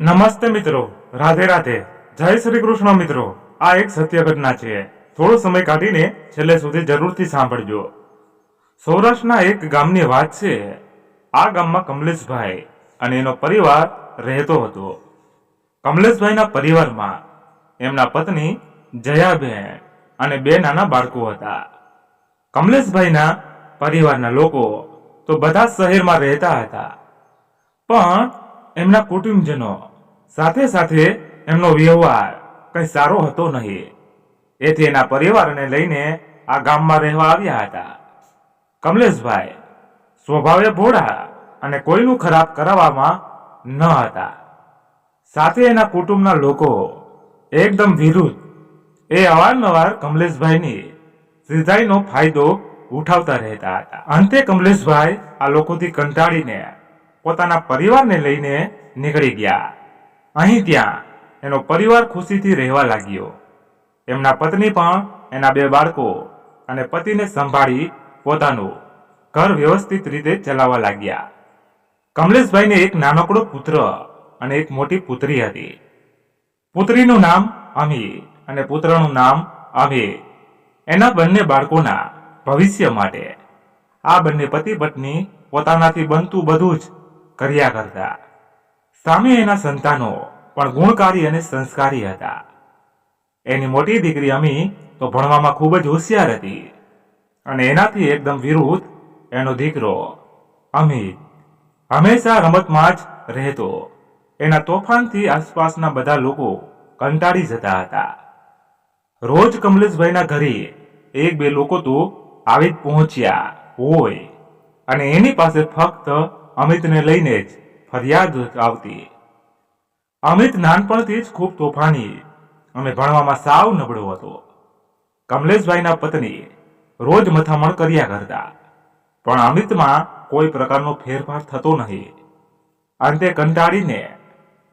નમસ્તે મિત્રો, રાધે રાધે. જય શ્રી કૃષ્ણ મિત્રો. આ એક સત્ય ઘટના છે. થોડો સમય કાઢીને છેલ્લે સુધી જરૂરથી સાંભળજો. સૌરાષ્ટ્રના એક ગામની વાત છે. આ ગામમાં કમલેશભાઈ અને એનો પરિવાર રહેતો હતો. કમલેશભાઈના પરિવારમાં એમના પત્ની જયાબેન અને બે નાના બાળકો હતા. કમલેશભાઈના પરિવારના લોકો તો બધા શહેરમાં રહેતા હતા. પણ એમના કુટુંબજનો સાથે સાથે એમનો વ્યવહાર કંઈ સારો હતો નહીં. એથી એના પરિવારને લઈને આ ગામમાં રહેવા આવ્યા હતા. કમલેશભાઈ સ્વભાવે ભોળા અને કોઈનું ખરાબ કરાવવામાં ન હતા. સાથે એના કુટુંબના લોકો એકદમ વિરુદ્ધ. એ અવારનવાર કમલેશભાઈની સીધાઈનો ફાયદો ઉઠાવતા રહેતા હતા. અંતે કમલેશભાઈ આ લોકોથી કંટાળીને પોતાના પરિવારને લઈને નીકળી ગયા. અહીં ત્યાં એનો પરિવાર ખુશીથી રહેવા લાગ્યો. એમના પત્ની પણ એના બે બાળકો અને પતિને સંભાળી પોતાનું ઘર વ્યવસ્થિત રીતે ચલાવવા લાગ્યા. કમલેશભાઈને એક નાનકડો પુત્ર અને એક મોટી પુત્રી હતી. પુત્રીનું નામ અમી અને પુત્રનું નામ અમી એના બંને બાળકોના ભવિષ્ય માટે. આ બંને પતિ પત્ની પોતાનાથી બનતું બધું જ કર્યા કરતા. સામે એના સંતાનો પણ ગુણકારી અને સંસ્કારી હતા. એની મોટી દીકરી અમી તો ભણવામાં ખૂબ જ હોશિયાર હતી અને એનાથી એકદમ વિરુદ્ધ એનો દીકરો અમિત હંમેશા રમતમાં જ રહેતો. એના તોફાનથી આસપાસના બધા લોકો કંટાળી જતા હતા. રોજ કમલેશભાઈના ઘરે એક બે લોકો તો આવી જ પહોંચ્યા હોય અને એની પાસે ફક્ત અમિતને લઈને જ ફરિયાદ આવતી. અમિત નાનપણથી જ ખૂબ તોફાની અને ભણવામાં સાવ નબળો હતો. કમલેશભાઈના પત્ની રોજ મથામણ કર્યા કરતા. પણ અમિતમાં કોઈ પ્રકારનો ફેરફાર થતો નહીં. અંતે કંટાળીને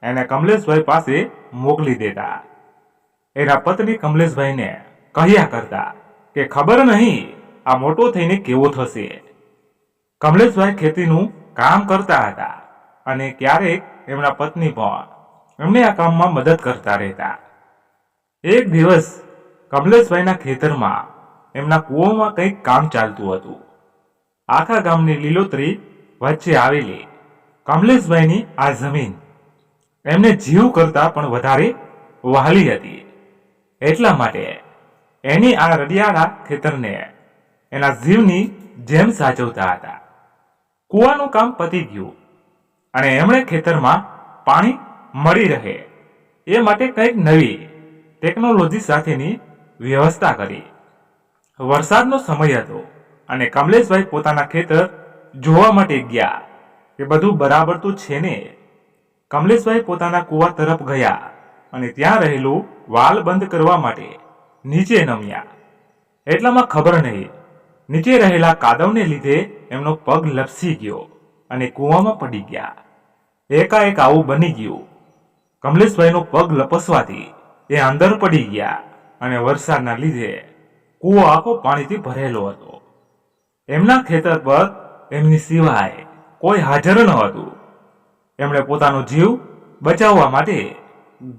એને કમલેશભાઈ પાસે મોકલી દેતા. એના પત્ની કમલેશભાઈને કહ્યા કરતા કે ખબર નહીં આ મોટો થઈને કેવો થશે. કમલેશભાઈ ખેતીનું કામ કરતા હતા અને ક્યારેક એમના પત્ની પણ એમને આ કામમાં મદદ કરતા રહેતા. એક દિવસ કમલેશભાઈના ખેતરમાં એમના કૂવામાં કંઈક કામ ચાલતું હતું. આખા ગામની લીલોતરી વચ્ચે આવેલી કમલેશભાઈની આ જમીન એમને જીવ કરતા પણ વધારે વહાલી હતી. એટલા માટે એની આ રડિયાળા ખેતરને એના જીવની જેમ સાચવતા હતા. કૂવાનું કામ પતી ગયું અને એમણે ખેતરમાં પાણી મળી રહે. એ માટે કંઈક નવી ટેકનોલોજી સાથેની વ્યવસ્થા કરી. વરસાદનો સમય હતો અને કમલેશભાઈ પોતાના ખેતર જોવા માટે ગયા. કે બધું બરાબર તો છે ને? કમલેશભાઈ પોતાના કૂવા તરફ ગયા અને ત્યાં રહેલું વાલ બંધ કરવા માટે નીચે નમ્યા. એટલામાં ખબર નહીં. નીચે રહેલા કાદવને લીધે એમનો પગ લપસી ગયો અને કૂવામાં પડી ગયા. એકાએક આવું બની ગયું. કમલેશભાઈનો પગ લપસવાથી એ અંદર પડી ગયા અને વરસાદના લીધે કૂવો આખો પાણીથી ભરેલો હતો. એમના ખેતર પર એમની સિવાય કોઈ હાજર ન હતું. એમણે પોતાનો જીવ બચાવવા માટે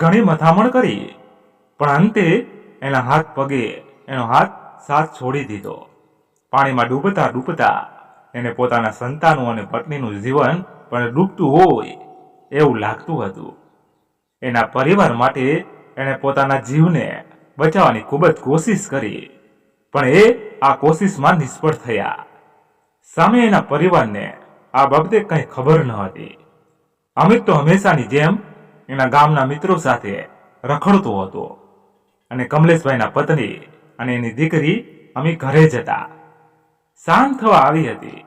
ઘણી મથામણ કરી, પણ અંતે એના હાથ પગે એનો હાથ સાથ છોડી દીધો. પાણીમાં ડૂબતા ડૂબતા એને પોતાના સંતાનો અને પત્નીનું જીવન પણ ડૂબતું હોય એવું લાગતું હતું. એના પરિવાર માટે એણે પોતાના જીવને બચાવવાની ખૂબ જ કોશિશ કરી, પણ એ આ કોશિશમાં નિષ્ફળ થયા. સામે એના પરિવારને આ બાબતે કંઈ ખબર ન હતી. અમિત તો હંમેશાની જેમ એના ગામના મિત્રો સાથે રખડતો હતો અને કમલેશભાઈના પત્ની અને એની દીકરી અમે ઘરે જતા શાંત થવા આવી હતી.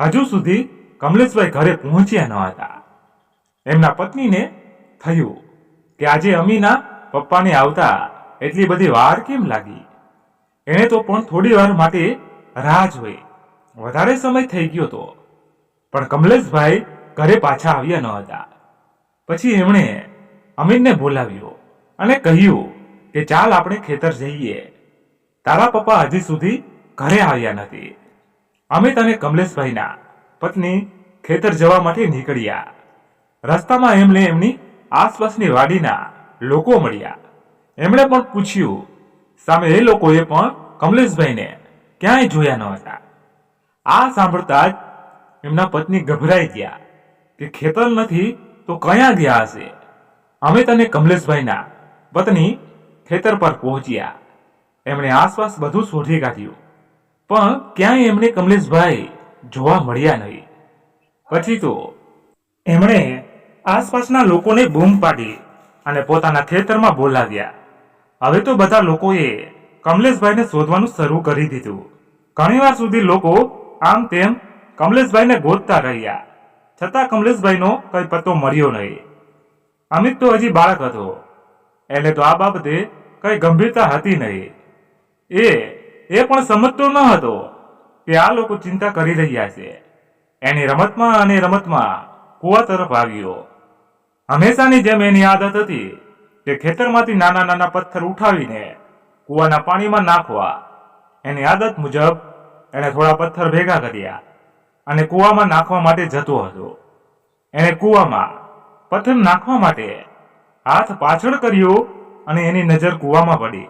હજુ સુધી કમલેશભાઈ ઘરે પહોંચ્યા ન હતા. એમના પત્નીને થયું કે આજે અમીના પપ્પાને આવતા એટલી બધી વાર કેમ લાગી? એણે તો પણ થોડી વાર માટે રાહ જોઈ. વધારે સમય થઈ ગયો તો. પણ કમલેશભાઈ ઘરે પાછા આવ્યા ન હતા. પછી એમણે અમીનને બોલાવ્યો અને કહ્યું કે ચાલ આપણે ખેતર જઈએ. તારા પપ્પા હજી સુધી ઘરે આવ્યા નથી. અમિત અને કમલેશભાઈના પત્ની ખેતર જવા માટે નીકળ્યા. રસ્તામાં એમને એમની આસપાસની વાડીના લોકો મળ્યા. એમણે પણ પૂછ્યું, સામે એ લોકોએ પણ કમલેશભાઈને ક્યાંય જોયા ન હતા? આ સાંભળતા જ એમના પત્ની ગભરાઈ ગયા કે ખેતર નથી તો ક્યાં ગયા હશે? અમે તને કમલેશભાઈના પત્ની ખેતર પર પહોંચ્યા. એમણે આસપાસ બધું શોધી કાઢ્યું. પણ ક્યાંય એમને કમલેશભાઈ જોવા મળ્યા નહીં. પછી તો એમણે આસપાસના લોકોને બૂમ પાડી અને પોતાના ખેતરમાં બોલાવ્યા. હવે તો બધા લોકોએ કમલેશભાઈને શોધવાનું શરૂ કરી દીધું. ઘણીવાર સુધી લોકો આમ તેમ કમલેશભાઈને ગોતતા રહ્યા. છતાં કમલેશભાઈનો કઈ પત્તો મળ્યો નહીં. અમિત તો હજી બાળક હતો. એટલે તો આ બાબતે કઈ ગંભીરતા હતી નહીં. એ એ પણ સમજતો ન હતો કે આ લોકો ચિંતા કરી રહ્યા છે. એની રમતમાં અને રમતમાં કુવા તરફ આવ્યો. હંમેશાની જેમ એની આદત હતી કે ખેતરમાંથી નાના નાના પથ્થર ઉઠાવીને કુવાના પાણીમાં નાખવા. એની આદત મુજબ એણે થોડા પથ્થર ભેગા કર્યા અને કૂવામાં નાખવા માટે જતો હતો. એણે કૂવામાં પથ્થર નાખવા માટે હાથ પાછળ કર્યો અને એની નજર કૂવામાં પડી.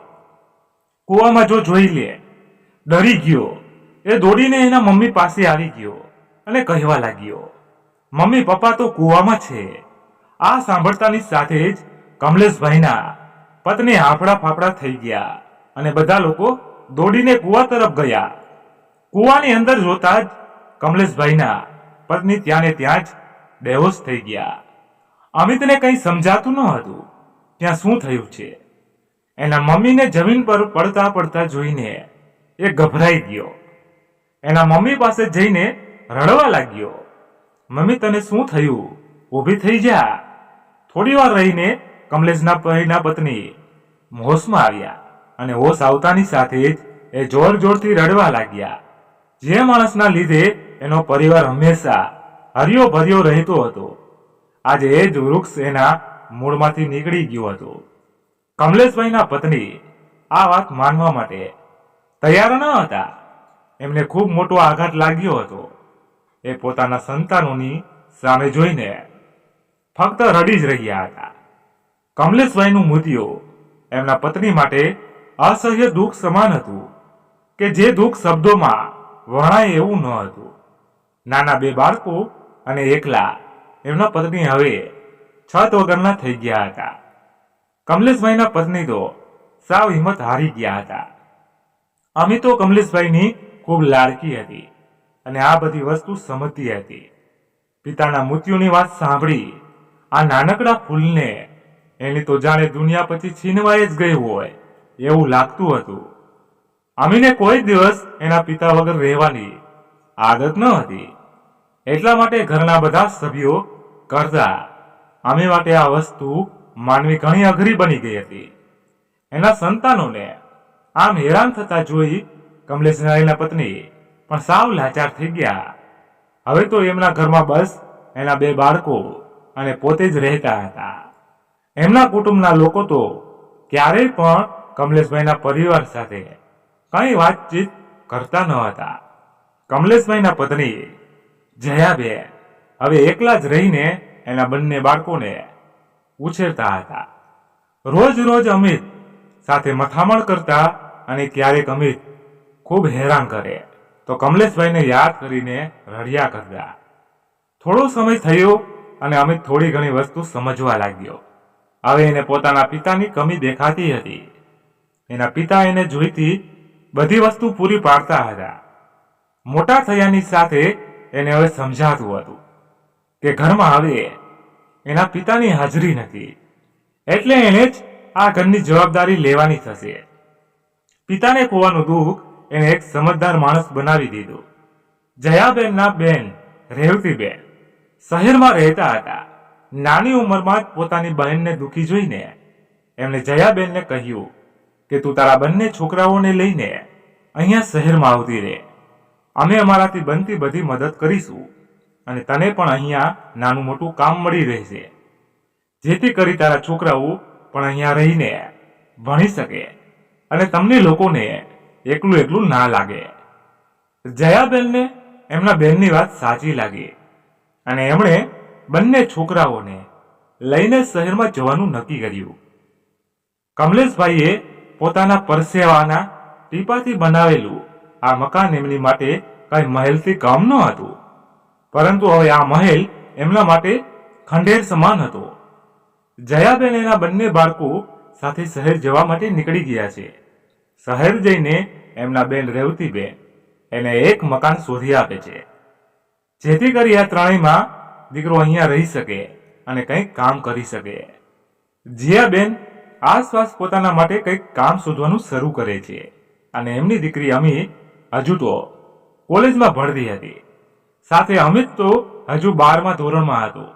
કૂવામાં જો જોઈ લે ડરી ગયો. એ દોડીને એના મમ્મી પાસે આવી ગયો અને કહેવા લાગ્યો, મમ્મી, પપ્પા તો કૂવામાં છે. આ સાંભળતાની સાથે જ કમલેશભાઈના પત્ની હાફડા ફાફડા થઈ ગયા અને બધા લોકો દોડીને કૂવા તરફ ગયા. કૂવાની અંદર જોતા જ કમલેશભાઈના પત્ની ત્યાં ને ત્યાં જ બેહોશ થઈ ગયા. અમિતને કંઈ સમજાતું ન હતું. ત્યાં શું થયું છે? એના મમ્મીને જમીન પર પડતા પડતા જોઈને એ ગભરાઈ ગયો. એના મમ્મી પાસે જઈને રડવા લાગ્યો. મમ્મી, તને શું થયું? ઊભી થઈ જા. થોડી વાર રહીને કમલેશના ભાઈના પત્ની હોશમાં આવ્યા અને હોશ આવતાની સાથે જ એ જોર જોરથી રડવા લાગ્યા. જે માણસના લીધે એનો પરિવાર હંમેશા હરિયો ભર્યો રહેતો હતો. આજે એ જ વૃક્ષ એના મૂળમાંથી નીકળી ગયો હતો. કમલેશભાઈના પત્ની આ વાત માનવા માટે તૈયાર ન હતા. એમને ખૂબ મોટો આઘાત લાગ્યો હતો. એ પોતાના સંતાનોની સામે જોઈને ફક્ત રડી જ રહ્યા હતા. કમલેશભાઈનું મૃત્યુ એમના પત્ની માટે અસહ્ય દુઃખ સમાન હતું કે જે દુઃખ શબ્દોમાં વર્ણાય એવું ન હતું. નાના બે બાળકો અને એકલા એમના પત્ની હવે છત વગરના થઈ ગયા હતા. કમલેશભાઈના પત્ની તો સાવ હિંમત હારી ગયા હતા. અમે તો કમલેશભાઈની ખૂબ લાડકી હતી અને આ બધી વસ્તુ સમજતી હતી. પિતાના મૃત્યુની વાત સાંભળી આ નાનકડા ફૂલને એની તો જાણે દુનિયા પછી છીનવાઈ જ ગઈ હોય એવું લાગતું હતું. અમીને કોઈ દિવસ એના પિતા વગર રહેવાની આદત ન હતી. એટલા માટે ઘરના બધા સભ્યો કરતા અમે માટે આ વસ્તુ માનવી ઘણી અઘરી બની ગઈ હતી. એના સંતાનોને આમ હેરાન થતા જોઈ કમલેશ નારાયણના પત્ની પણ સાવ લાચાર થઈ ગયા. હવે તો એમના ઘરમાં બસ, એના બે બાળકો અને પોતે જ રહેતા હતા. એમના કુટુંબના લોકો તો ક્યારેય પણ કમલેશભાઈના પરિવાર સાથે કંઈ વાતચીત કરતા ન હતા. કમલેશભાઈના પત્ની જયાબેન હવે એકલા જ રહીને એના બંને બાળકોને ઉછેરતા હતા. રોજ રોજ અમિત સાથે મથામણ કરતા અને ક્યારેક અમિત ખૂબ હેરાન કરે. તો કમલેશભાઈને યાદ કરીને રડ્યા કરતા. થોડો સમય થયો અને અમિત થોડી ઘણી વસ્તુ સમજવા લાગ્યો. હવે એને પોતાના પિતાની કમી દેખાતી હતી. એના પિતા એને જોઈતી બધી વસ્તુ પૂરી પાડતા હતા. મોટા થયાની સાથે એને હવે સમજાતું હતું કે ઘરમાં હવે એના પિતાની હાજરી નથી. એટલે એને જ આ ઘરની જવાબદારી લેવાની થશે. પિતાને ખોવાનું દુઃખ એને એક સમજદાર માણસ બનાવી દીધું. જયાબેનના બેન રેવતીબેન શહેરમાં રહેતા હતા. નાની ઉંમરમાં જ પોતાની બહેનને દુઃખી જોઈને એમણે જયાબેનને કહ્યું કે, તું તારા બંને છોકરાઓને લઈને અહીંયા શહેરમાં આવતી રહે. અમે અમારાથી બનતી બધી મદદ કરીશું અને તને પણ અહીંયા નાનું મોટું કામ મળી રહેશે. જેથી કરી તારા છોકરાઓ પણ અહીંયા રહીને ભણી શકે અને તમને લોકોને એકલું એકલું ના લાગે. જયાબેનને એમના બેનની વાત સાચી લાગી અને એમણે બંને છોકરાઓને લઈને શહેરમાં જવાનું નક્કી કર્યું. કમલેશભાઈએ પોતાના પરસેવાના ટીપાથી બનાવેલું આ મકાન એમની માટે કઈ મહેલથી કમ ન હતું. પરંતુ હવે આ મહેલ એમના માટે ખંડેર સમાન હતો. જયાબેન એના બંને બાળકો સાથે શહેર જવા માટે નીકળી ગયા છે. શહેર જઈને એમના બેન રેવતીબેન એને એક મકાન શોધી આપે છે. જેથી કરી આ ત્રણેયમાં દીકરો અહીંયા રહી શકે અને કંઈક કામ કરી શકે. જીયાબેન આસપાસ પોતાના માટે કંઈક કામ શોધવાનું શરૂ કરે છે અને એમની દીકરી અમિત હજુ તો કોલેજમાં ભણતી હતી. સાથે અમિત તો હજુ બારમા ધોરણમાં હતો.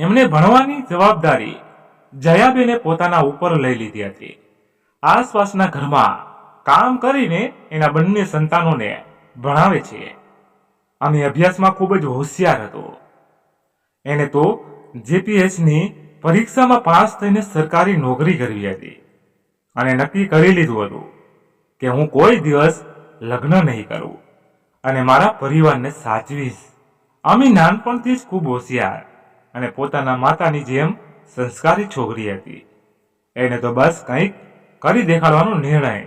એમને ભણવાની જવાબદારી જયાબેને પોતાના ઉપર લઈ લીધી હતી. આસપાસના ઘરમાં કામ કરીને એના બંને સંતાનોને ભણાવે છે. અને અભ્યાસમાં ખૂબ જ હોશિયાર હતો. એને તો જીપીએસની પરીક્ષામાં પાસ થઈને સરકારી નોકરી કરવી હતી. અને નક્કી કરી લીધું હતું કે હું કોઈ દિવસ લગ્ન નહીં કરું. અને મારા પરિવારને સાચવીશ. અમે નાનપણથી જ ખૂબ હોશિયાર. અને પોતાના માતાની જેમ સંસ્કારી છોકરી હતી. એને તો બસ કંઈક કરી દેખાડવાનો નિર્ણય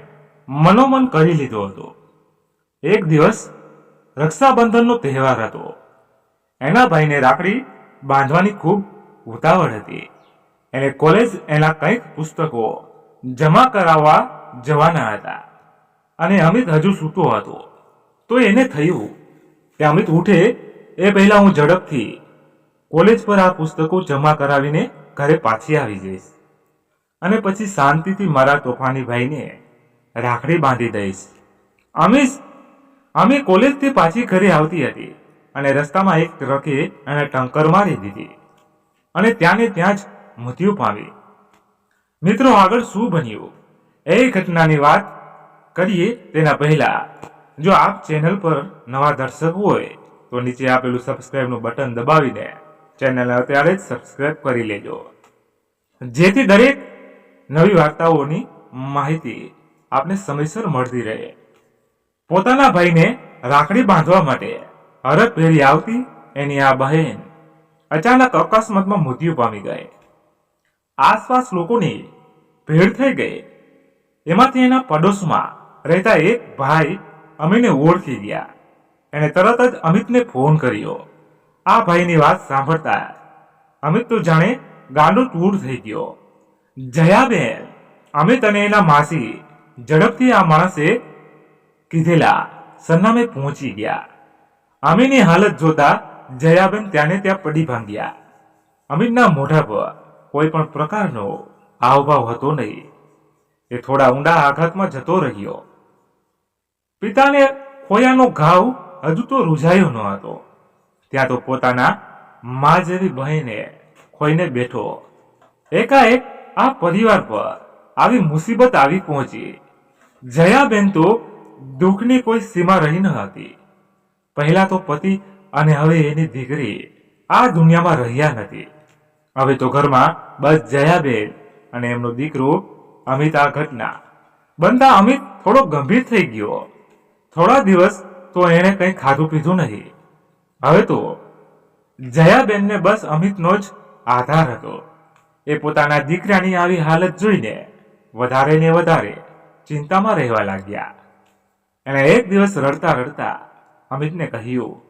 મનોમન કરી લીધો હતો. એક દિવસ રક્ષાબંધનનો તહેવાર હતો. એના ભાઈને રાખડી બાંધવાની ખૂબ ઉતાવળ હતી. એને કોલેજ એના કંઈક પુસ્તકો જમા કરાવવા જવાના હતા અને અમિત હજુ સૂતો હતો. તો એને થયું કે અમિત ઉઠે એ પહેલા હું ઝડપથી કોલેજ પર આ પુસ્તકો જમા કરાવીને ઘરે પાછી આવી જઈશ. અને પછી શાંતિથી મારા તોફાની ભાઈને રાખડી બાંધી દઈશ. અમે અમે કોલેજથી પાછી ઘરે આવતી હતી અને રસ્તામાં એક ટ્રકે એને ટંકર મારી દીધી અને ત્યાંને ત્યાં જ મૃત્યુ પામી. મિત્રો, આગળ શું બન્યું? એ ઘટનાની વાત કરીએ તેના પહેલા. જો આપ ચેનલ પર નવા દર્શક હોય, તો નીચે આપેલું સબસ્ક્રાઇબનું બટન દબાવીને ચેનલને અત્યારે જ સબસ્ક્રાઈબ કરી લેજો. જેથી દરેક નવી વાર્તાઓની માહિતી આપને સમયસર મળતી રહે. પોતાના ભાઈને રાખડી બાંધવા માટે હરખ ભેરી આવતી એની આ બહેન અચાનક અકસ્માતમાં મૃત્યુ પામી ગઈ. આસપાસ લોકોની ભીડ થઈ ગઈ. એમાંથી એના પડોશમાં રહેતા એક ભાઈ અમીને ઓળખી ગયા. એણે તરત જ અમિતને ફોન કર્યો. આ ભાઈની વાત સાંભળતા અમિત તો જાણે ગાંડો તૂર થઈ ગયો. જયાબેન અમિત અને એના માસી ઝડપથી આ માણસે કીધેલા સરનામે પહોંચી ગયા. અમીની હાલત જોતા જયાબેન ત્યાંને ત્યાં પડી ભાંગ્યા. અમિતના મોઢા પર કોઈ પણ પ્રકારનો હાવભાવ હતો નહીં. એ થોડા ઊંડા આઘાતમાં જતો રહ્યો. પિતાને ખોયાનો ઘાવ હજુ તો રૂઝાયો ન હતો. ત્યાં તો પોતાના મા જેવી બહેને ખોઈને બેઠો. એકાએક આ પરિવાર પર આવી મુસીબત આવી પહોંચી. જયાબેન તો દુઃખની કોઈ સીમા રહી ન હતી. પહેલા તો પતિ અને હવે એની દીકરી આ દુનિયામાં રહ્યા નથી. હવે તો ઘરમાં બસ જયાબેન અને એમનો દીકરો અમિત આ ઘટના. બનતા અમિત થોડો ગંભીર થઈ ગયો. થોડા દિવસ તો એણે કંઈ ખાધું પીધું નહીં. હવે તો જયાબેનને બસ અમિતનો જ આધાર હતો. એ પોતાના દીકરાની આવી હાલત જોઈને વધારે ને વધારે ચિંતામાં રહેવા લાગ્યા. એણે એક દિવસ રડતા રડતા અમિતને કહ્યું,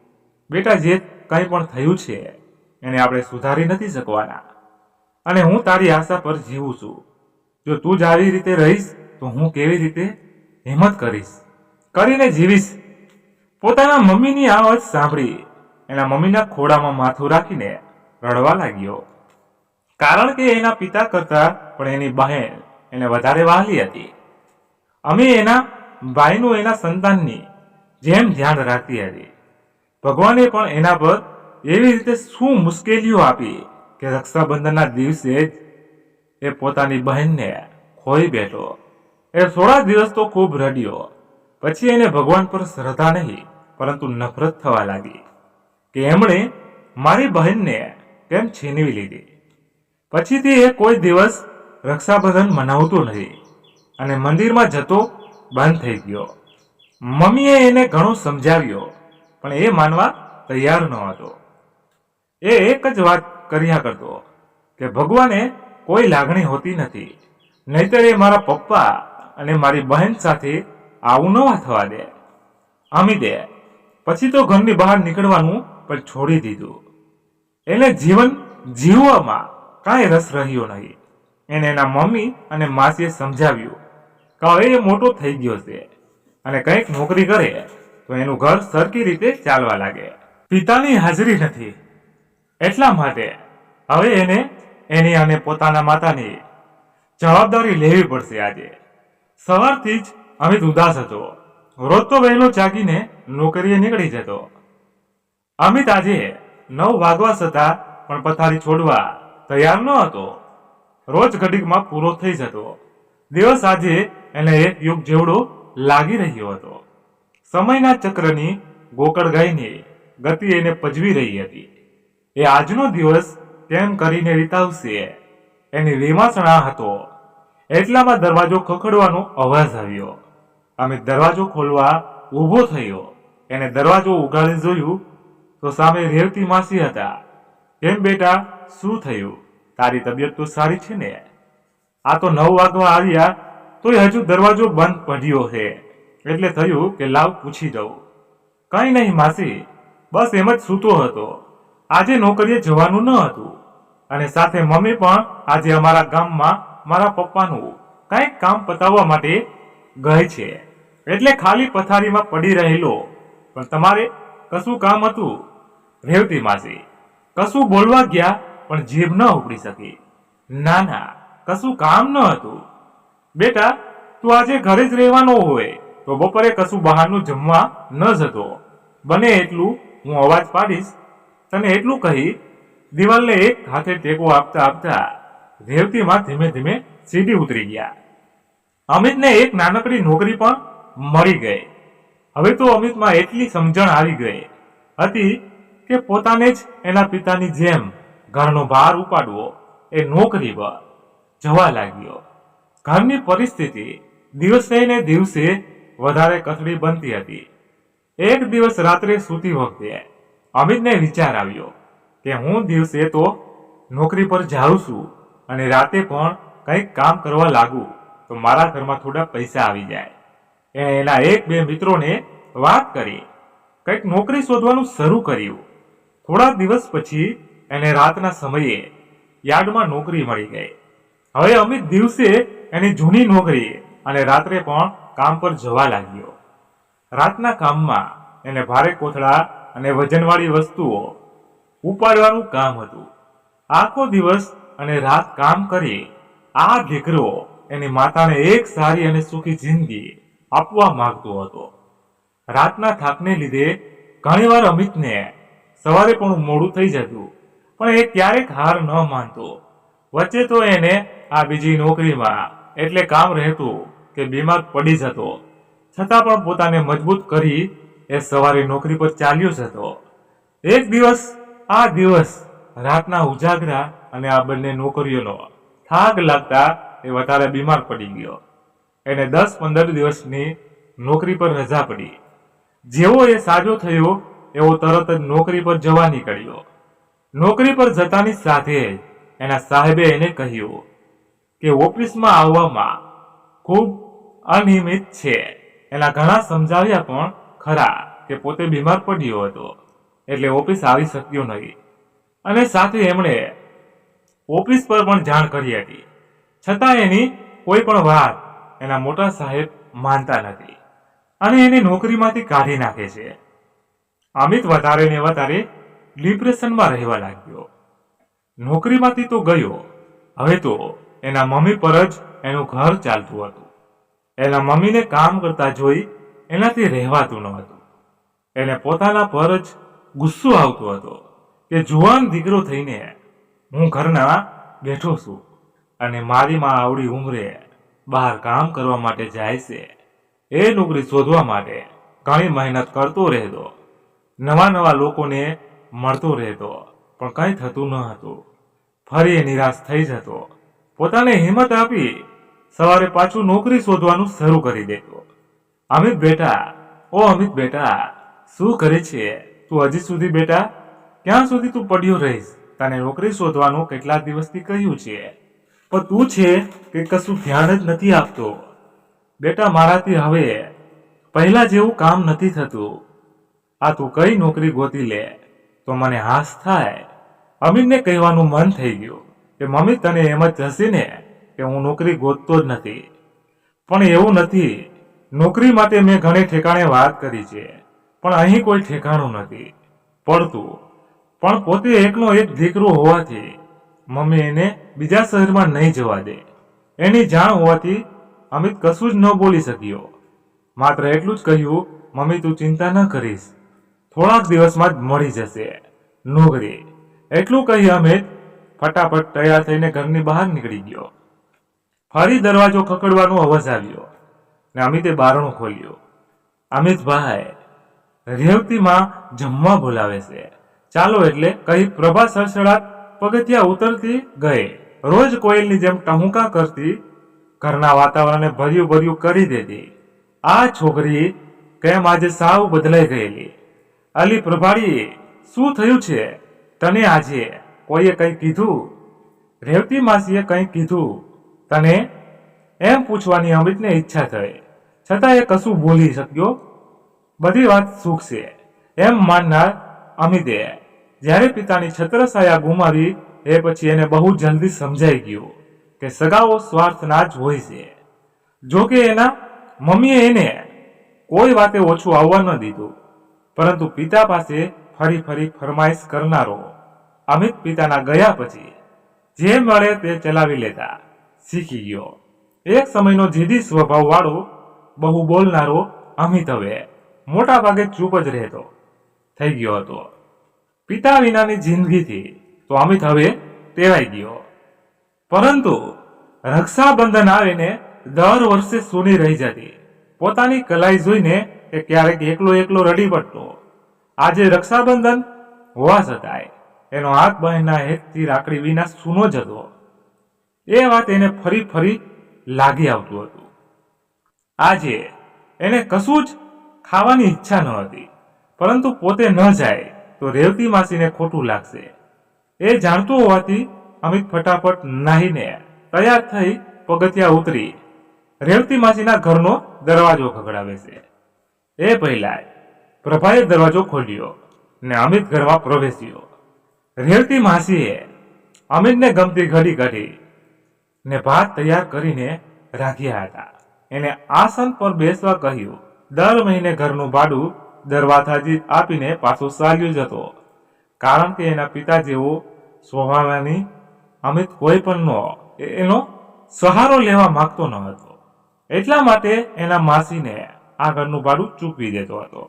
બેટા, જે કંઈ પણ થયું છે, એને આપણે સુધારી નથી શકવાના. અને હું તારી આશા પર જીવું છું. જો તું જ આવી રીતે રહીશ, તો હું કેવી રીતે હિંમત કરીશ? કરીને જીવીશ. પોતાના મમ્મીની આ વાત સાંભળી એના મમ્મીના ખોડામાં માથું રાખીને રડવા લાગ્યો. કારણ કે એના પિતા કરતા પણ એની બહેન એને વધારે વહાલી હતી. અમે એના ભાઈનું, એના સંતાનની જેમ ધ્યાન રાખતી હતી. ભગવાને પણ એના પર એવી રીતે શું મુશ્કેલીઓ આપી કે રક્ષાબંધનના દિવસે જ એ પોતાની બહેનને ખોઈ બેઠો. એ થોડા દિવસ તો ખૂબ રડ્યો. પછી એને ભગવાન પર શ્રદ્ધા નહીં, પરંતુ નફરત થવા લાગી. કે એમણે મારી બહેનને કેમ છીનવી લીધી? પછીથી એ કોઈ દિવસ રક્ષાબંધન મનાવતો નથી અને મંદિરમાં જતો બંધ થઈ ગયો. મમ્મીએ એને ઘણો સમજાવ્યો, પણ એ માનવા તૈયાર ન હતો. એ એક જ વાત કર્યા કરતો કે ભગવાને કોઈ લાગણી હોતી નથી, નહીતર એ મારા પપ્પા અને મારી બહેન સાથે આવું ન થવા દે. અમિતે પછી તો ઘરની બહાર નીકળવાનું પણ છોડી દીધું. એને જીવન જીવવામાં કાંઈ રસ રહ્યો નહીં. એને એના મમ્મી અને માસીએ સમજાવ્યું કે હવે એ મોટો થઈ ગયો છે અને કંઈક નોકરી કરે તો એનું ઘર સરખી રીતે ચાલવા લાગે. પિતાની હાજરી નથી. એટલા માટે હવે એને એની અને પોતાના માતાની જવાબદારી લેવી પડશે આજે. સવારથી જ અમિત ઉદાસ હતો. રોજ તો વહેલો જાગીને નોકરીએ નીકળી જતો. અમિત આજે નવ વાગવા છતાં પણ પથારી છોડવા તૈયાર ન હતો. રોજ ઘડીકમાં પૂરો થઈ જતો. દિવસ આજે એને એક યુગ જેવડો લાગી રહ્યો હતો. સમયના ચક્રની ગોકળ ગાયની ગતિ એને પજવી રહી હતી. એ આજનો દિવસ તેમ કરીને વિતાવશે. એની રીમાસણા હતો. એટલામાં દરવાજો ખખડવાનો અવાજ આવ્યો. અમે દરવાજો ખોલવા ઊભો થયો. એને દરવાજો ઉગાડી જોયું તો સામે રેવતી માસી હતા. કેમ બેટા? શું થયું? તારી તબિયત તો સારી છે ને? આ તો નવ વાગવા આવ્યા, તોય હજુ દરવાજો બંધ પડ્યો છે. એટલે થયું કે લાવ પૂછી દઉં. કઈ નહીં માસી, બસ એમ જ સૂતો હતો. આજે નોકરીએ જવાનું ન હતું. અને સાથે મમ્મી પણ આજે અમારા ગામમાં મારા પપ્પાનું કંઈક કામ પતાવવા માટે ગઈ છે. એટલે ખાલી પથારીમાં પડી રહેલો. પણ તમારે કશું કામ હતું? રેવતી માસી, કશું બોલવા ગયા પણ જીભ ન ઉપડી શકી. ના ના, કશું કામ ન હતું. બેટા, તું આજે ઘરે જ રહેવાનો હોય, તો બપોરે કશું બહારનું જમવા ન જતો. બને એટલું હું અવાજ પાડીશ. તને એટલું કહી, દિવાલને એક હાથે ટેકો આપતા આપતા રેવતીમાં ધીમે ધીમે સીધી ઉતરી ગયા. અમિતને એક નાનકડી નોકરી પણ મળી ગઈ. હવે તો અમિતમાં એટલી સમજણ આવી ગઈ. હતી કે પોતાને જ એના પિતાની જેમ ઘરનો ભાર ઉપાડવો એ નોકરી પર જવા લાગ્યો. ઘરની પરિસ્થિતિ દિવસે ને દિવસે વધારે કથળી બનતી હતી. એક દિવસ રાત્રે સૂતી વખતે અમિતને વિચાર આવ્યો કે હું દિવસે તો નોકરી પર જાઉં છું અને રાતે પણ કંઈક કામ કરવા લાગુ તો મારા ઘરમાં થોડા પૈસા આવી જાય. એણે એના એક બે મિત્રોને વાત કરી. કંઈક નોકરી શોધવાનું શરૂ કર્યું. થોડા દિવસ પછી એને રાતના સમયે યાર્ડમાં નોકરી મળી ગઈ. હવે અમિત દિવસે એની જૂની નોકરી અને રાત્રે પણ કામ પર જવા લાગ્યો. રાતના કામમાં એને ભારે કોથળા અને વજનવાળી વસ્તુઓ ઉપાડવાનું કામ હતું. આખો દિવસ અને રાત કામ કરી આ દીકરો એની માતાને એક સારી અને સુખી જિંદગી આપવા માંગતો હતો. રાતના થાકને લીધે ઘણીવાર અમિતને સવારે પણ મોડું થઈ જતું, પણ એ ક્યારેક હાર ન માનતો. વચ્ચે તો એને આ બીજી નોકરીમાં એટલે કામ રહેતું કે બીમાર પડી જતો. છતાં પણ પોતાને મજબૂત કરી એ સવારે નોકરી પર ચાલ્યો જતો. એક દિવસ, આ દિવસ રાતના ઉજાગરા અને આ બંને નોકરીઓનો થાક લાગતા એ વધારે બીમાર પડી ગયો. એને દસ પંદર દિવસની નોકરી પર રજા પડી. જેવો એ સાજો થયો એવો તરત જ નોકરી પર જવા નીકળ્યો. નોકરી પર જતાની સાથે એના સાહેબે એને કહ્યું કે ઓફિસમાં આવવામાં ખૂબ અનિયમિત છે. એના ઘણા સમજાવ્યા પણ ખરા કે પોતે બીમાર પડ્યો હતો. એટલે ઓફિસ આવી શક્યો નહીં. અને સાથે એમણે ઓફિસ પર પણ જાણ કરી હતી. છતાં એની કોઈ પણ વાત એના મોટા સાહેબ માનતા નથી. અને એને નોકરીમાંથી કાઢી નાખે છે. અમિત વધારે ને વધારે ડિપ્રેશનમાં રહેવા લાગ્યો. નોકરીમાંથી તો ગયો. હવે તો એના મમ્મી પર જ એનું ઘર ચાલતું હતું. એના મમ્મીને કામ કરતા જોઈ એનાથી રહેવાતું ન હતું. એને પોતાના પર જ ગુસ્સો આવતો હતો કે જુવાન દીકરો થઈને હું ઘરના બેઠો છું અને મારી માં આવડી ઉંમરે બહાર કામ કરવા માટે જાય છે. એ નોકરી શોધવા માટે ઘણી મહેનત કરતો રહેતો. નવા નવા લોકોને મળતો રહેતો, પણ કંઈ થતું ન હતું. ફરી એ નિરાશ થઈ જતો. પોતાને હિંમત આપી સવારે પાછું નોકરી શોધવાનું શરૂ કરી દેતો. અમિત બેટા, ઓ અમિત બેટા, શું કરે છે? તું હજી સુધી બેટા? ક્યાં સુધી તું પડ્યો રહીશ? તને નોકરી શોધવાનું કેટલા દિવસથી કહ્યું છે. પણ તું છે કે કશું ધ્યાન જ નથી આપતો. બેટા, મારાથી હવે પહેલા જેવું કામ નથી થતું. આ તું કઈ નોકરી ગોતી લે? તો મને હાસ થાય. અમીનને કહેવાનું મન થઈ ગયું કે મમ્મી તને એમ જ હશે ને કે હું નોકરી ગોતતો જ નથી. પણ એવું નથી. નોકરી માટે મેં ઘણી ઠેકાણે વાત કરી છે, પણ અહીં કોઈ ઠેકાણું નથી. પડતું. પણ પોતે એકનો એક દીકરો હોવાથી મમ્મી એને બીજા શહેરમાં નહીં જવા દે. એની જાણ હોવાથી અમિત કશું જ ન બોલી શક્યો. માત્ર એટલું જ કહ્યું, મમ્મી, તું ચિંતા ન કરીશ. થોડાક દિવસમાં જ મળી જશે. નોકરી. એટલું કહી અમિત ફટાફટ તૈયાર થઈને ઘરની બહાર નીકળી ગયો. ફરી દરવાજો ખકડવાનો અવાજ આવ્યો ને અમિતે બારણું ખોલ્યું. અમિતભાઈ રેવતીમાં જમવા બોલાવે છે. ચાલો એટલે કહી પ્રભા સડસડાટ પગથિયા ઉતરતી ગઈ રોજ કોયલની જેમ ટહુકા કરતી, ઘરના વાતાવરણને ભર્યું ભર્યું કરી દેતી. આ છોકરી કેમ આજે સાવ બદલાઈ ગયેલી? અલી પ્રભારી, શું થયું છે? તને આજે કોઈએ કંઈ કીધું? રેવતી માસીએ કંઈ કીધું? તને? એમ પૂછવાની અમિતને ઈચ્છા થઈ. છતાં એ કશું બોલી શક્યો? બધી વાત સુખ છે, એમ માનનાર અમિતે. જ્યારે પિતાની છત્રછાયા ગુમાવી, એ પછી એને બહુ જલ્દી સમજાઈ ગયું કે સગાઓ સ્વાર્થના જ હોય છે. જો કે એના મમ્મીએ એને કોઈ વાતે ઓછું આવવા ન દીધું. પરંતુ પિતા પાસે ફરી ફરી ફરમાઈશ કરનારો અમિત પિતાના ગયા પછી જે મળે તે ચલાવી લેતા શીખી ગયો. એક સમયનો જીદી સ્વભાવ વાળો બહુ બોલનારો અમિત હવે મોટા ભાગે ચૂપ જ રહેતો થઈ ગયો હતો. પિતા વિનાની જિંદગીથી તો અમિત હવે ટેવાઈ ગયો. પરંતુ રક્ષાબંધન આવીને દર વર્ષે સૂની રહી જતી. પોતાની કલાઈ જોઈને એ ક્યારેક એકલો એકલો રડી પડતો આજે રક્ષાબંધન હોવા છતાંય એનો હાથ બહેનના હેતથી રાખડી વિના સૂનો જ હતો. એ વાત એને ફરી ફરી લાગી આવતું હતું. આજે એને કશું જ ખાવાની ઈચ્છા ન હતી, પરંતુ પોતે ન જાય તો રેવતી માસીને ખોટું લાગશે. એ જાણતું હોવાથી અમિત ફટાફટ નાહીને તૈયાર થઈ પગથિયા ઉતરી રેવતી માસીના ઘરનો દરવાજો ખગડાવે છે. એ પહેલા પ્રભાએ દરવાજો ખોલ્યો ને અમિત ઘરમાં પ્રવેશ્યો. રેવતી માસીએ અમિતને ગમતી ઘડી કાઢી ને ભાત તૈયાર કરીને રાખ્યા હતા. એને આસન પર બેસવા કહ્યું, દર મહિને ઘરનું ભાડું દરવાજાજી આપીને પાછો ચાલ્યો જતો. કારણ કે એના પિતા જેવો સ્વભાવની અમિત કોઈ પણ નો, એનો સહારો લેવા માંગતો ન હતો. એટલા માટે એના માસીને આ ઘરનું ભાડું ચૂકવી દેતો હતો.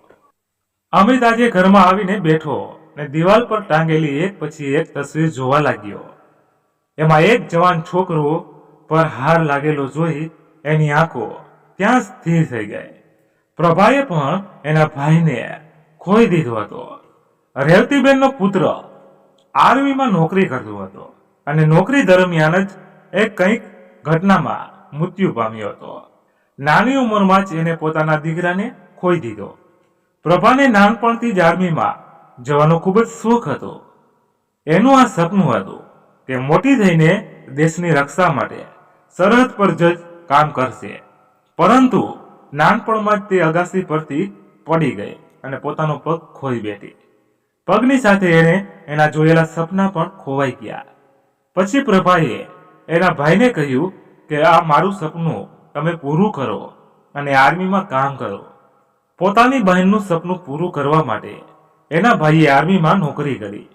અમિત આજે ઘરમાં આવીને બેઠો ને દિવાલ પર ટાંગેલી એક પછી એક તસવીર જોવા લાગ્યો. એમાં એક જવાન છોકરો પર હાર લાગેલો જોઈ એની આંખો ત્યાં સ્થિર થઈ ગઈ. પ્રભાએ પણ એના ભાઈને ખોઈ દીધો હતો. રેવતીબેનનો પુત્ર આર્મીમાં નોકરી કરતો હતો અને નોકરી દરમિયાન જ એ કંઈક ઘટનામાં મૃત્યુ પામ્યો હતો. નાની ઉંમરમાં જ એને પોતાના દીકરાને ખોઈ દીધો. પ્રભાને નાનપણથી જ આર્મીમાં જવાનો ખૂબ જ શોખ હતો. એનું આ સપનું હતું કે મોટી થઈને દેશની રક્ષા માટે સરહદ પર જ કામ કરશે. પરંતુ નાનપણમાં જ તે અગાસી પરથી પડી ગઈ અને પોતાનો પગ ખોઈ બેઠી. પગની સાથે એણે એના જોયેલા સપના પણ ખોવાઈ ગયા. પછી પ્રભાએ એના ભાઈને કહ્યું કે આ મારું સપનું તમે પૂરું કરો અને આર્મીમાં કામ કરો. પોતાની બહેનનું સપનું પૂરું કરવા માટે એના ભાઈએ આર્મીમાં નોકરી કરી.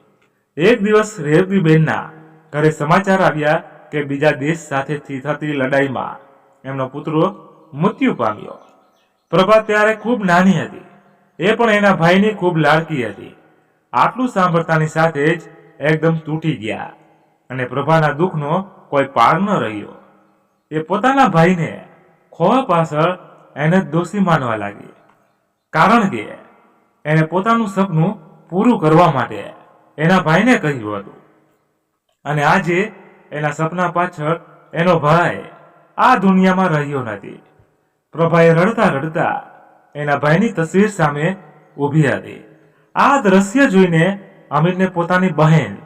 એક દિવસ રેવતીબેનના ઘરે સમાચાર આવ્યા કે બીજા દેશ સાથેથી થતી લડાઈમાં એમનો પુત્ર મૃત્યુ પામ્યો. પ્રભા ત્યારે ખૂબ નાની હતી. એ પણ એના ભાઈની ખૂબ લાડકી હતી. આટલું સાંભળતાની સાથે જ એકદમ તૂટી ગયા અને પ્રભાના દુઃખનો કોઈ પાર ન રહ્યો. એ પોતાના ભાઈને ખોવા પાછળ એને દોષી માનવા લાગી. કારણ કે એને પોતાનું સપનું પૂરું કરવા માટે એના ભાઈને કહ્યું હતું. અને આજે એના સપના પાછળ એનો ભાઈ આ દુનિયામાં રહ્યો નથી. પ્રભાએ રડતા રડતા એના ભાઈની તસવીર સામે ઊભી હતી. આ દ્રશ્ય જોઈને અમીરને પોતાની બહેન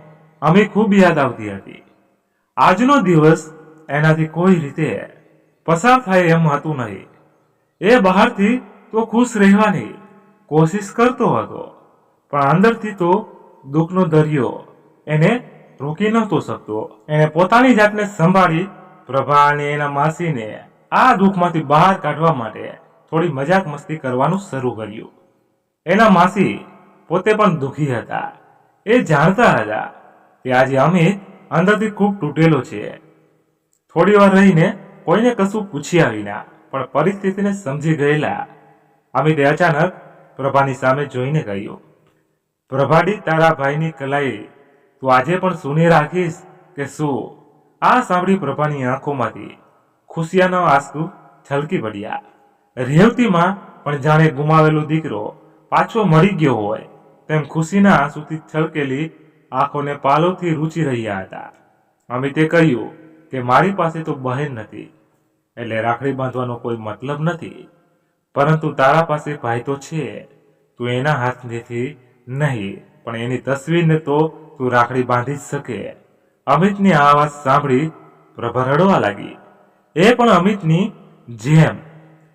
અમીર ખૂબ યાદ આવતી હતી. આજનો દિવસ એનાથી કોઈ રીતે પસાર થાય એમ હતું નહીં. એ બહારથી તો ખુશ રહેવાની કોશિશ કરતો હતો, પણ અંદરથી તો દુઃખનો દરિયો એને રોકી નહોતો શકતો. એને પોતાની જાતને સંભાળી પ્રભા અને એના માસીને આ દુઃખમાંથી બહાર કાઢવા માટે થોડી મજાક મસ્તી કરવાનું શરૂ કર્યું. એના માસી પોતે પણ દુઃખી હતા. એ જાણતા હતા કે આજે અમિત અંદરથી ખૂબ તૂટેલો છે થોડી વાર રહીને કોઈને કશું પૂછ્યા વિના, પણ પરિસ્થિતિને સમજી ગયેલા અમિતે અચાનક પ્રભાની સામે જોઈને કહ્યું, પ્રભાડી, તારા ભાઈની કલાઈ તું આજે પણ સુની રાખીશ કે શું? આ સાંભળી પ્રભાની આંખોમાંથી ખુશિયાનો આંસુ છલકી પડ્યા. રેવતીમાં પણ જાણે ગુમાવેલો દીકરો પાછો મળી ગયો હોય, તેમ ખુશીના આંસુથી છલકેલી આંખોને પાલોથી રૂચી રહ્યા હતા. અમિતે કહ્યું કે મારી પાસે તો બહેન નથી, એટલે રાખડી બાંધવાનો કોઈ મતલબ નથી. પરંતુ તારા પાસે ભાઈ તો છે, તું એના હાથથી નહીં, પણ એની તસવીરને તો તું રાખડી બાંધી જ શકે. અમિતની આ વાત સાંભળી પ્રભા રડવા લાગી. એ પણ અમિતની જેમ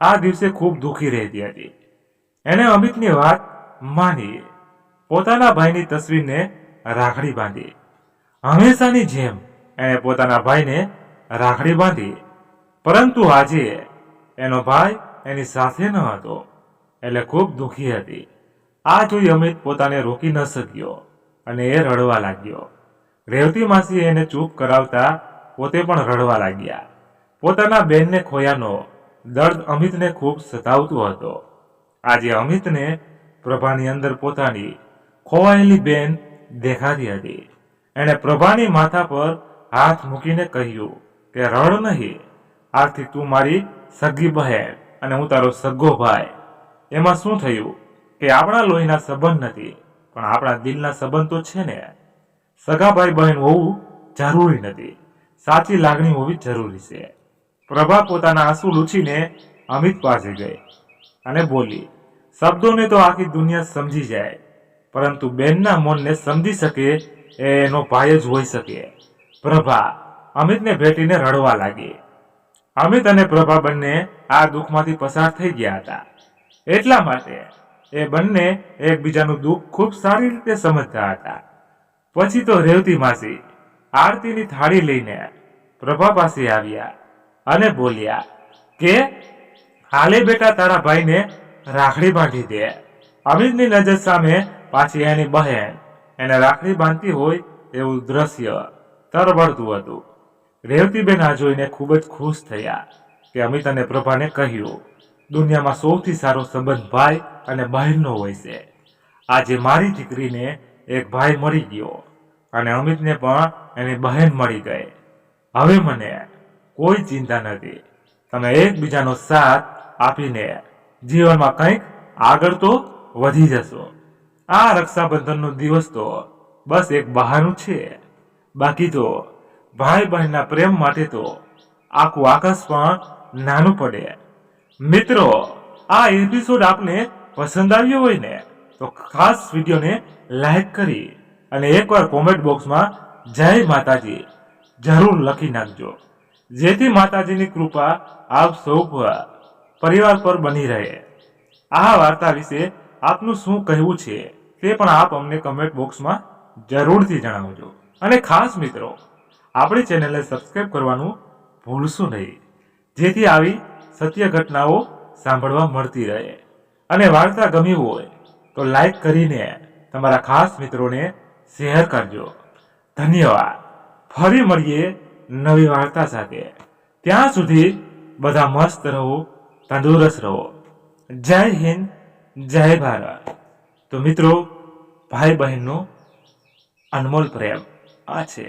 આ દિવસે ખૂબ દુઃખી રહેતી હતી. એણે અમિતની વાત માની. પોતાના ભાઈની તસવીરને રાખડી બાંધી. હંમેશાની જેમ એણે પોતાના ભાઈને રાખડી બાંધી. પરંતુ આજે એનો ભાઈ એની સાથે ન હતો, એટલે ખૂબ દુઃખી હતી. આ જોઈ અમિત પોતાને રોકી ન શક્યો અને એ રડવા લાગ્યો. રેવતી માસી એને ચૂપ કરાવતા પોતે પણ રડવા લાગ્યા. પોતાના બેનને ખોયાનો દર્દ અમિતને ખૂબ સતાવતો હતો. આજે અમિતને પ્રભાની અંદર પોતાની ખોવાયેલી બેન દેખાતી હતી. એણે પ્રભાની માથા પર હાથ મૂકીને કહ્યું કે, રડ નહીં. આજથી તું મારી સગી બહેન અને હું તારો સગો ભાઈ. એમાં શું થયું? કે આપણા લોહીના સંબંધ નથી, પણ આપણા દિલના સંબંધ તો છે ને. સગા ભાઈ બહેન હોવું જરૂરી નથી. સાચી લાગણી હોવી જરૂરી છે. પ્રભા પોતાના આંસુ લૂછીને અમિત પાસે ગઈ અને બોલી, શબ્દોને તો આખી દુનિયા સમજી જાય, પરંતુ બેનના મનને સમજી શકે એનો ભાઈ જ હોઈ શકે. પ્રભા, અમિતને ભેટીને રડવા લાગી. અમિત અને પ્રભા બંને આ દુઃખમાંથી પસાર થઈ ગયા હતા. એટલા માટે એ બંને એકબીજાનું દુઃખ ખૂબ સારી રીતે સમજતા હતા. પછી તો રેવતી માસી આરતીની થાળી લઈને પ્રભા પાસે આવ્યા અને બોલ્યા કે, હાલે બેટા તારા ભાઈને રાખડી બાંધી દે. અમિતની નજર સામે પાછી એની બહેન એને રાખડી બાંધતી હોય એવું દ્રશ્ય. તરબડતું હતું. રેવતીબેન આ જોઈને ખૂબ જ ખુશ થયા કે અમિત અને પ્રભાને કહ્યું, દુનિયામાં સૌથી સારો સંબંધ ભાઈ અને બહેનનો હોય છે. આજે મારી દીકરીને એક ભાઈ મળી ગયો અને અમિતને પણ એની બહેન મળી ગઈ. હવે મને કોઈ ચિંતા નથી. તમે એકબીજાનો સાથ આપીને જીવનમાં કંઈક આગળ તો વધી જશો. આ રક્ષાબંધનનો દિવસ તો બસ એક બહાનું છે. બાકી તો ભાઈ બહેનના પ્રેમ માટે તો આખું આકાશ પણ નાનું પડે. મિત્રો, આ એપિસોડ આપને પસંદ આવ્યો હોય ને, તો ખાસ વિડીયોને લાઈક કરી અને એકવાર કોમેન્ટ બોક્સમાં જય માતાજી જરૂર લખી નાખજો. જેથી માતાજીની કૃપા આપ સૌ પરિવાર પર બની રહે. આ વાર્તા વિશે આપનું શું કહેવું છે તે પણ આપ અમને કમેન્ટ બોક્સમાં જરૂરથી જણાવજો. અને ખાસ મિત્રો, આપણી ચેનલને સબસ્ક્રાઈબ કરવાનું ભૂલશો નહીં. જેથી આવી સત્ય ઘટનાઓ સાંભળવા મળતી રહે. અને વાર્તા ગમી હોય, તો લાઈક કરીને તમારા ખાસ મિત્રોને શેર કરજો. ધન્યવાદ. ફરી મળીએ નવી વાર્તા સાથે. ત્યાં સુધી બધા મસ્ત રહો, તંદુરસ્ત રહો. જય હિન્દ, જય ભારત. તો મિત્રો, ભાઈ બહેનનો અનમોલ પ્રેમ. આ છે